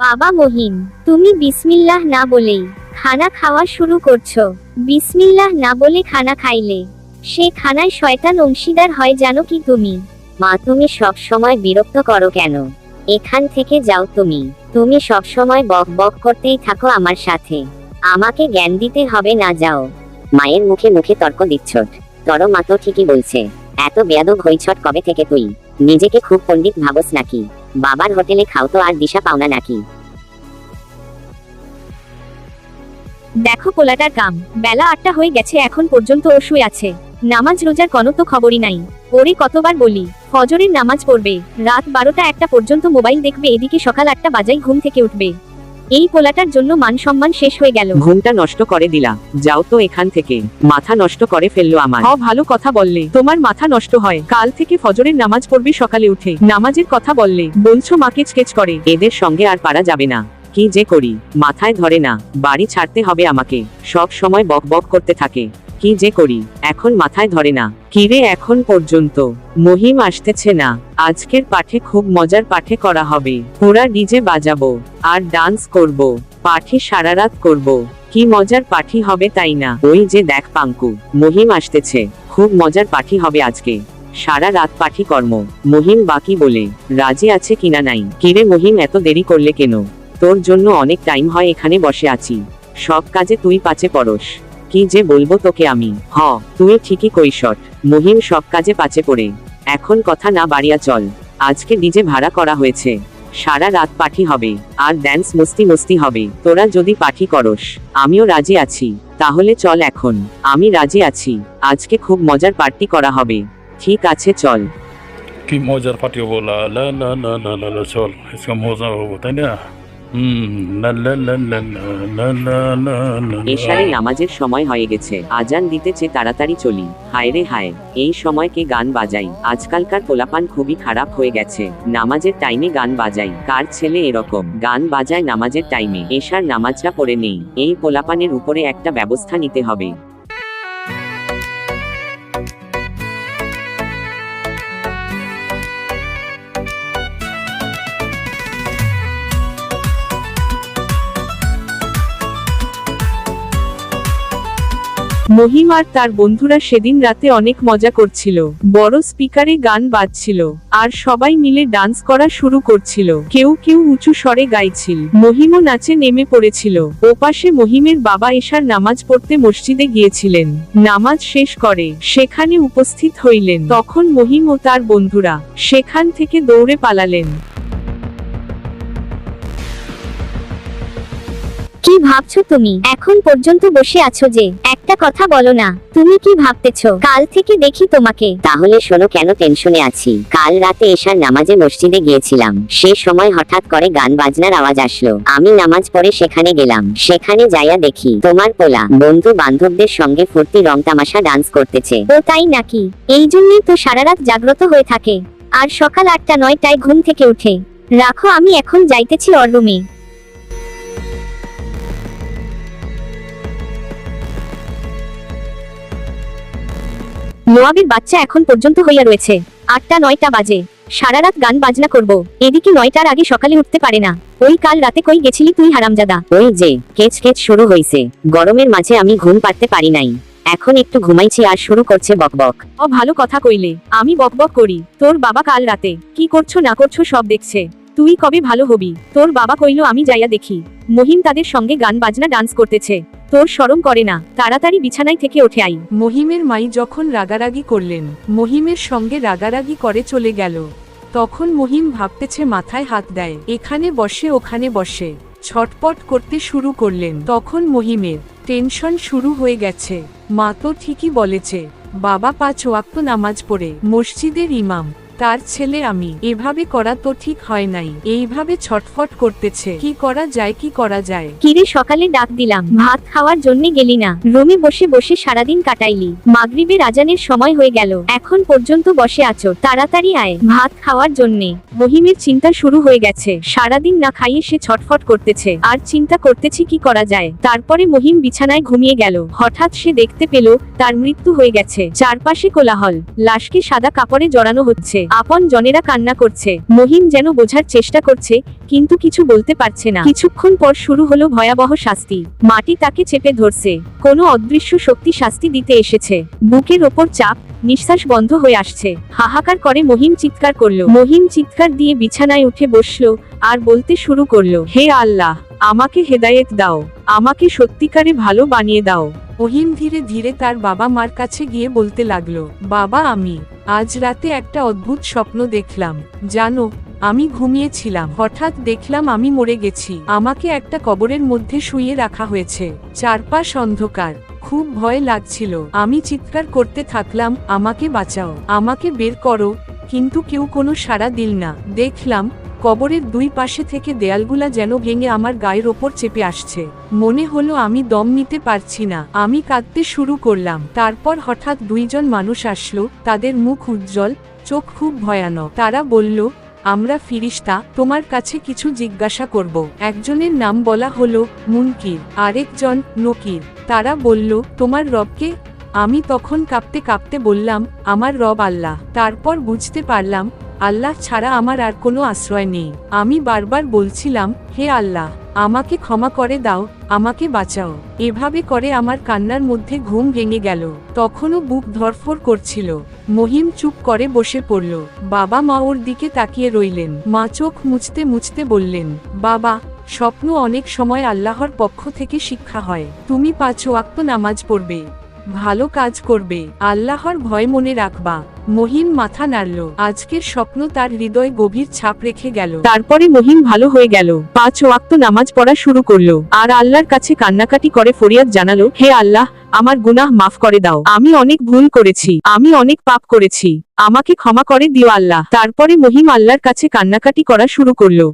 বাবা মহিম, তুমি বিসমিল্লাহ না বলেই খানা খাওয়া শুরু করছ। বিসমিল্লাহ না বলে খানা খাইলে। সে খানায় শয়তান অংশীদার হয় জানো কি তুমি? মা, তুমি সব সময় বিরক্ত করো কেন? এখান থেকে যাও তুমি। তুমি সব সময় বক বক করতেই থাকো আমার সাথে। আমাকে জ্ঞান দিতে হবে না যাও। মায়ের মুখে মুখে তর্ক দিচ্ছ তর মা তো ঠিকই বলছে, এত বেয়াদব হইছট কবে থেকে তুই? নিজেকে খুব পণ্ডিত ভাবস নাকি? বাবার হোটেলে খাও তো আর দিশা পাও না নাকি? দেখো পোলাটার কাম, বেলা আটটা হয়ে গেছে, এখন পর্যন্ত ও শুয়ে আছে। নামাজ রোজার কোনো তো খবরই নাই। ওরে কতবার বলি, ফজরের নামাজ পড়বে, রাত বারোটা একটা পর্যন্ত মোবাইল দেখবে, এদিকে সকাল আটটা বাজাই ঘুম থেকে উঠবে। এই পোলাটার জন্য মান সম্মান শেষ হয়ে গেল। ঘুমটা নষ্ট করে দিলা। যাও তো এখান থেকে। মাথা নষ্ট করে ফেলল আমার ভালো কথা বললে। তোমার মাথা নষ্ট হয়। কাল থেকে ফজরের নামাজ পড়বি সকালে উঠে। নামাজের কথা বললে। বলছো মাকে স্কেচ করে। এদের সঙ্গে আর পারা যাবে না। কি যে করি, মাথায় ধরে না, বাড়ি ছাড়তে হবে আমাকে, সব সময় বক বক করতে থাকে, কি যে করি, এখন মাথায় ধরে না কিরে এখন পর্যন্ত, মহিম আসতেছে না, আজকের পাঠে খুব মজার পাঠে করা হবে, পুরা ডিজে বাজাবো, আর ডান্স করব, পাঠে সারা রাত করব, কি মজার পাঠি হবে তাই না, ওই যে দেখ পাঙ্কু, মহিম আসতেছে, খুব মজার পাঠি হবে আজকে, সারা রাত পাঠি কর্ম, মহিম বাকি বলে, রাজি আছে কিনা নাই কিরে মহিম এত দেরি করলে কেন তোর জন্য অনেক টাইম হয় এখানে বসে আছি। সব কাজে তুই পাচে পড়স। কি যে বলব তোকে আমি। হ, তুই ঠিকই কইসট মহিম সব কাজে পাচে পড়ে। এখন কথা না বাড়িয়া চল। আজকে ডিজে ভাড়া করা হয়েছে। সারা রাত পাঠি হবে। আর ড্যান্স মস্তি মস্তি হবে। তোরা যদি পাঠি করস, আমিও রাজি আছি। তাহলে চল এখন। আমি রাজি আছি। আজকে খুব মজার পার্টি করা হবে। ঠিক আছে, চল। কি মজার পার্টি হব লা লা লা লা লা চল। মজা হব, তাই না? এশারে নামাজের সময় হয়ে গেছে আজান দিতেছে তাড়াতাড়ি চলি হায় রে হায় এই সময়কে গান বাজাই আজকালকার পোলাপান খুবই খারাপ হয়ে গেছে নামাজের টাইমে গান বাজাই কার ছেলে এরকম গান বাজায় নামাজের টাইমে এশার নামাজটা পড়ে নেই এই পোলাপানের উপরে একটা ব্যবস্থা নিতে হবে মহিম আর তার বন্ধুরা সেদিন রাতে অনেক মজা করছিল। বড় স্পিকারে গান বাজছিল। আর সবাই মিলে ডান্স করা শুরু করছিল। কেউ কেউ উঁচু স্বরে গাইছিল। মহিমও নাচে নেমে পড়েছিল। ওপাশে মহিমের বাবা এশার নামাজ পড়তে মসজিদে গিয়েছিলেন। নামাজ শেষ করে সেখানে উপস্থিত হইলেন। তখন মহিম ও তার বন্ধুরা সেখান থেকে দৌড়ে পালালেন। কি ভাবছ তুমি? এখন পর্যন্ত বসে আছো যে একটা কথা বলো না। তুমি কি ভাবতেছো? কাল থেকে দেখি তোমাকে। তাহলে শোনো কেন টেনশনে আছি। কাল রাতে এশার নামাজে মসজিদে গিয়েছিলাম। সে সময় হঠাৎ করে গান বাজনার আওয়াজ আসলো। আমি নামাজ পড়ে সেখানে গেলাম। সেখানে যাইয়া দেখি তোমার পোলা বন্ধু বান্ধবদের সঙ্গে ফুর্তি রং তামাশা ডান্স করতেছে। ও তাই নাকি? এই জন্যই তো সারা রাত জাগ্রত হয়ে থাকে। আর সকাল আটটা নয়টায় ঘুম থেকে উঠে। রাখো আমি এখন যাইতেছি রুমে নোয়াবের বাচ্চা এখন পর্যন্ত হইয়া রয়েছে। আটটা নয়টা বাজে। সারা রাত গান বাজনা করব। এদিকে নয়টার আগে সকালে উঠতে পারে না। ওই কাল রাতে কই গেছিলি তুই হারামজাদা? ওই যে কেচ কেচ শুরু হইছে। গরমের মাঝে আমি ঘুম পারতে পারি নাই। এখন একটু ঘুমাইছি আর শুরু করছে বকবক ও ভালো কথা কইলে। আমি বকবক করি। তোর বাবা কাল রাতে কি করছ না করছ সব দেখছে। তুই কবে ভালো হবি? তোর বাবা কইল আমি যাইয়া দেখি। মহিম তাদের সঙ্গে গান বাজনা ডান্স করতেছে। তোর শরম করে না, তাড়াতাড়ি বিছানায় থেকে ওঠে আই মহিমের মাই যখন রাগারাগি করলেন, মহিমের সঙ্গে রাগারাগি করে চলে গেল। তখন মহিম ভাবতেছে মাথায় হাত দেয়, এখানে বসে, ওখানে বসে। ছটপট করতে শুরু করলেন। তখন মহিমের টেনশন শুরু হয়ে গেছে। মা তো ঠিকই বলেছে, বাবা পাঁচ ওয়াক্ত নামাজ পড়ে, মসজিদের ইমাম। তার ছেলে আমি। এভাবে করা তো ঠিক হয় নাই। এইভাবে ছটফট করতেছে। কি করা যায়, কি করা যায়? কিরে, সকালে ডাক দিলাম। ভাত খাওয়ার জন্য গেলি না। রুমে বসে বসে সারাদিন কাটাইলি। মাগরিবের আজানের সময় হয়ে গেল। এখন পর্যন্ত বসে আছো। তাড়াতাড়ি আয়। ভাত খাওয়ার জন্যে। মহিমের চিন্তা শুরু হয়ে গেছে। সারাদিন না খাইয়ে সে ছটফট করতেছে। আর চিন্তা করতেছি কি করা যায়। তারপরে মহিম বিছানায় ঘুমিয়ে গেল। হঠাৎ সে দেখতে পেল, তার মৃত্যু হয়ে গেছে। চারপাশে কোলাহল। লাশকে সাদা কাপড়ে জড়ানো হচ্ছে। আপন জনেরা কান্না করছে। মহিম যেন বোঝার চেষ্টা করছে, কিন্তু কিছু বলতে পারছে না। কিছুক্ষণ পর শুরু হলো ভয়াবহ শাস্তি। মাটি তাকে চেপে ধরছে। কোনো অদৃশ্য শক্তি শাস্তি দিতে এসেছে। বুকের ওপর চাপ, নিঃশ্বাস বন্ধ হয়ে আসছে। হাহাকার করে মহিম চিৎকার করল। মহিম চিৎকার দিয়ে বিছানায় উঠে বসল আর বলতে শুরু করল, হে আল্লাহ, আমাকে হেদায়েত দাও। আমাকে সত্যিকারে ভালো বানিয়ে দাও। মহিম ধীরে ধীরে তার বাবা মার কাছে গিয়ে বলতে লাগল, বাবা, আমি আজ রাতে একটা অদ্ভুত স্বপ্ন দেখলাম। জানো, আমি ঘুমিয়েছিলাম। হঠাৎ দেখলাম আমি মরে গেছি। আমাকে একটা কবরের মধ্যে শুয়ে রাখা হয়েছে। চারপাশ অন্ধকার। খুব ভয় লাগছিল। আমি চিৎকার করতে থাকলাম, আমাকে বাঁচাও। আমাকে বের করো, কিন্তু কেউ কোনো সাড়া দিল না। দেখলাম কবরের দুই পাশে থেকে দেয়ালগুলা যেন ভেঙে আমার গায়ের ওপর চেপে আসছে। মনে হলো আমি দম নিতে পারছি না। আমি কাঁদতে শুরু করলাম। তারপর হঠাৎ দুইজন মানুষ আসলো। তাদের মুখ উজ্জ্বল, চোখ খুব ভয়ানক। তারা বলল, আমরা ফিরিস্তা, তোমার কাছে কিছু জিজ্ঞাসা করব। একজনের নাম বলা হলো মুনকির, আরেকজন নকির। তারা বলল, তোমার রবকে? আমি তখন কাঁপতে কাঁপতে বললাম, আমার রব আল্লাহ। তারপর বুঝতে পারলাম আল্লাহ ছাড়া আমার আর কোনো আশ্রয় নেই। আমি বারবার বলছিলাম, হে আল্লাহ, আমাকে ক্ষমা করে দাও, আমাকে বাঁচাও। এভাবে করে আমার কান্নার মধ্যে ঘুম ভেঙে গেল। তখনও বুক ধরফর করছিল। মহিম চুপ করে বসে পড়ল। বাবা মা ওর দিকে তাকিয়ে রইলেন। মা চোখ মুছতে মুছতে বললেন, বাবা, স্বপ্ন অনেক সময় আল্লাহর পক্ষ থেকে শিক্ষা হয়। তুমি পাঁচ ওয়াক্ত নামাজ পড়বে। ভালো কাজ করবে। আল্লাহর ভয় মনে রাখবা। মহিম মাথা নাড়ল। আজকের স্বপ্ন তার হৃদয় গভীর ছাপ রেখে গেল। তারপরে মহিম ভালো হয়ে গেল। পাঁচ ওয়াক্ত নামাজ পড়া শুরু করল। আর আল্লাহর কাছে কান্নাকাটি করে ফরিয়াদ জানালো, হে আল্লাহ, আমার গুনাহ মাফ করে দাও। আমি অনেক ভুল করেছি। আমি অনেক পাপ করেছি। আমাকে ক্ষমা করে দিও আল্লাহ। তারপরে মহিম আল্লাহর কাছে কান্নাকাটি করা শুরু করল।